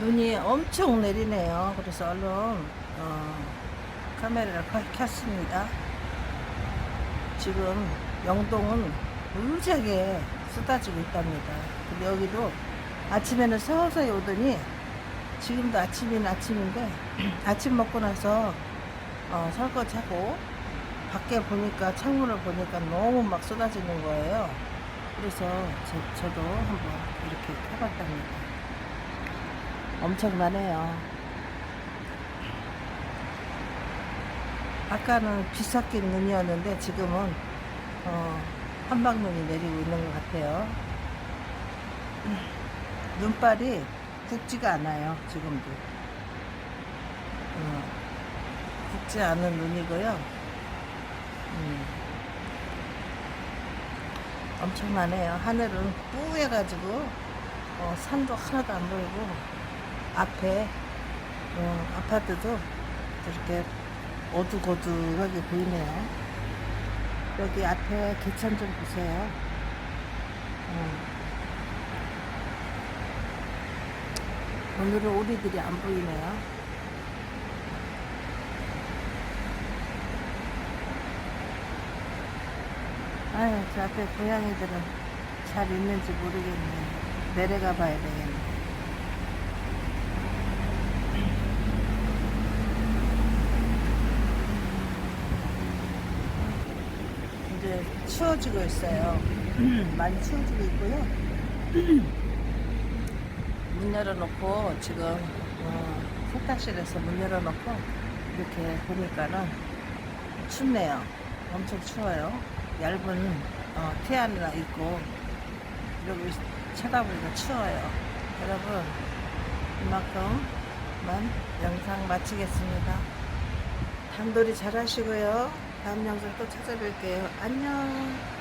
눈이 엄청 내리네요. 그래서 얼른 어, 카메라를 켜- 켰습니다. 지금 영동은 무지하게 쏟아지고 있답니다. 근데 여기도 아침에는 서서히 오더니 지금도 아침인 아침인데 아침 먹고 나서 어, 설거지하고 밖에 보니까 창문을 보니까 너무 막 쏟아지는 거예요. 그래서 저, 저도 한번 이렇게 켜봤답니다. 엄청나네요. 아까는 비 섞인 눈이었는데 지금은 어, 한방눈이 내리고 있는 것 같아요. 음, 눈발이 굵지가 않아요. 지금도. 어, 굵지 않은 눈이고요. 음, 엄청나네요. 하늘은 뿌해가지고 어, 산도 하나도 안 보이고 앞에 어, 아파트도 이렇게 어둑어둑하게 보이네요. 여기 앞에 개천 좀 보세요. 어. 오늘은 오리들이 안 보이네요. 아유, 저 앞에 고양이들은 잘 있는지 모르겠네. 내려가 봐야 되겠네. 이제 추워지고 있어요. 많이 추워지고 있고요. 문 열어놓고 지금 어, 세탁실에서 문 열어놓고 이렇게 보니까는 춥네요. 엄청 추워요. 얇은 어, 티 하나 입고 이러고 쳐다보니까 추워요. 여러분 이만큼만 영상 마치겠습니다. 단돌이 잘 하시고요. 다음 영상 또 찾아뵐게요. 안녕.